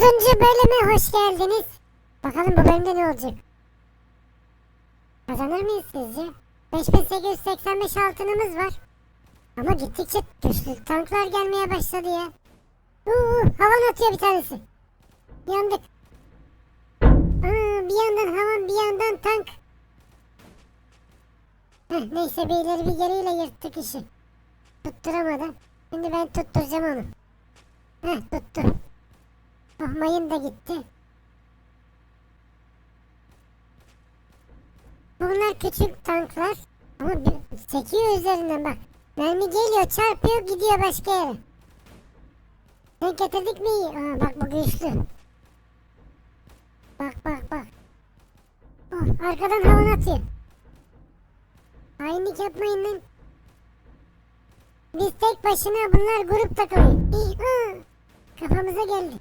bölüme hoş geldiniz. Bakalım bu bölümde ne olacak? Kazanır mıyız sizce? 5885 altınımız var. Ama gittikçe güçlü tanklar gelmeye başladı ya. Uuu havan atıyor bir tanesi. Yandık. Aa, bir yandan havan bir yandan tank. Heh, neyse bir ileri bir geriyle yırttık işi. Tutturamadım. Şimdi ben tutturacağım onu. Heh tuttu. Mayın da gitti. Bunlar küçük tanklar. Ama sekiyor üzerinden bak. Mermi geliyor çarpıyor gidiyor başka yere. Sen getirdik mi iyi? Aa bak bu güçlü. Bak bak bak. Oh arkadan havan atıyor. Hainlik yapmayın lan. Biz tek başına bunlar grup takılıyor. Kafamıza geldi.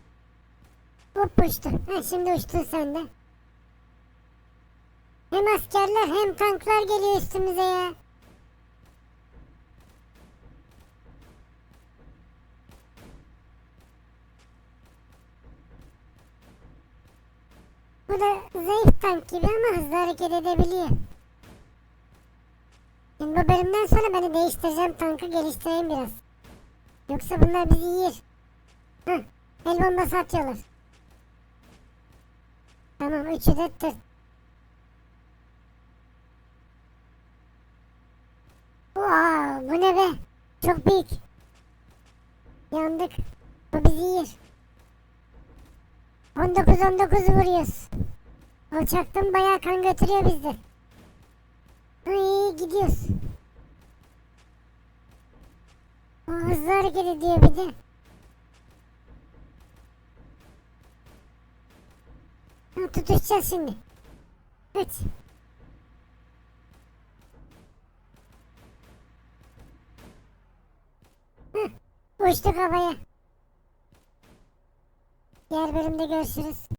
Hop uçtu. Ha şimdi uçtun sen de. Hem askerler hem tanklar geliyor üstümüze ya. Bu da zayıf tank gibi ama hızlı hareket edebiliyor. Şimdi bu bölümden sonra ben de değiştireceğim tankı geliştireyim biraz. Yoksa bunlar bizi yer. Heh, el bombası atıyorlar. Tamam üçü de tırt. Bu ne be? Çok büyük. Yandık. Bu bizi yer. 19-19 vuruyoruz. Alçaktım bayağı kan götürüyor bizde. Ay gidiyoruz. O hızlı hareket ediyor bir de. Ha, tutuşacağız şimdi. Kaç. Heh, uçtuk havaya. Diğer bölümde görüşürüz.